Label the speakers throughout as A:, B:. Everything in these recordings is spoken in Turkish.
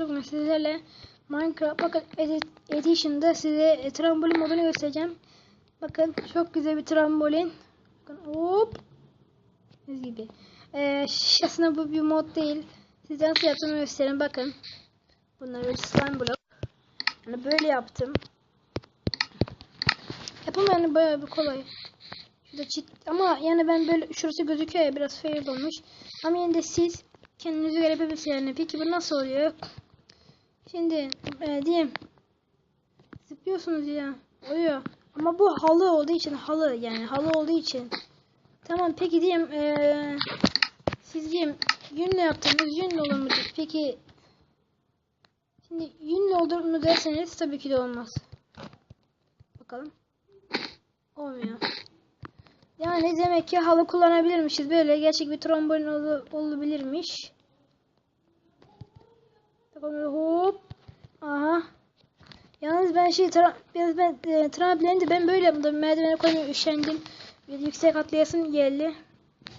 A: bugün sizlerle Minecraft bakın Edit Edition'da size e, trambolin modunu göstereceğim. Bakın çok güzel bir trambolin. Bakın hop. Ne gibi. Ee, aslında bu bir mod değil. Size nasıl yaptığımı göstereyim. Bakın. Bunlar böyle slime blok. Yani böyle yaptım. Yapım yani bayağı bir kolay. Şurada çit ama yani ben böyle şurası gözüküyor ya biraz fail olmuş. Ama yine de siz kendinize göre yapabilirsiniz yani. Peki bu nasıl oluyor? Şimdi e, diyeyim zıplıyorsunuz ya. Oluyor. Ama bu halı olduğu için halı yani halı olduğu için. Tamam peki diyeyim e, siz diyeyim yünle yaptınız yünle olur mu? Peki şimdi yünle olur mu derseniz tabii ki de olmaz. Bakalım. Olmuyor. Yani demek ki halı kullanabilirmişiz. Böyle gerçek bir trombolin ol olabilirmiş. Bakalım hop. Aha. Yalnız ben şey tra ben e, trambolinde ben böyle yaptım. Merdivene koymaya üşendim. Bir yüksek atlayasım geldi.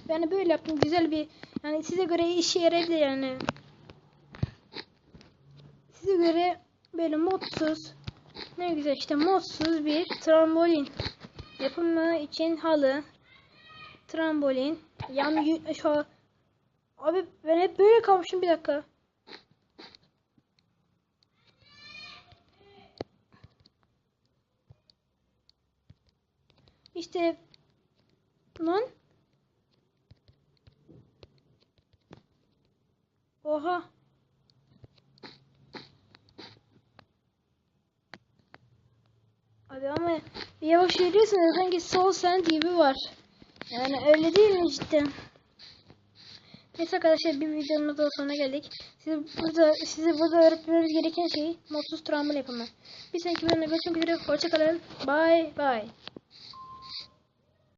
A: De böyle yaptım. Güzel bir yani size göre işe yaradı yani. Size göre böyle modsuz ne güzel işte modsuz bir trambolin yapımı için halı trambolin yani yü- şu abi ben hep böyle kalmışım bir dakika işte lan oha Abi ama yavaş yürüyorsun sanki sol sen gibi var. Yani öyle değil mi cidden? Neyse arkadaşlar bir videomuz daha sonuna geldik. Size burada size burada öğretmemiz gereken şey modsuz travma yapımı. Bir sonraki bölümde görüşmek üzere. Hoşçakalın. Bye bye.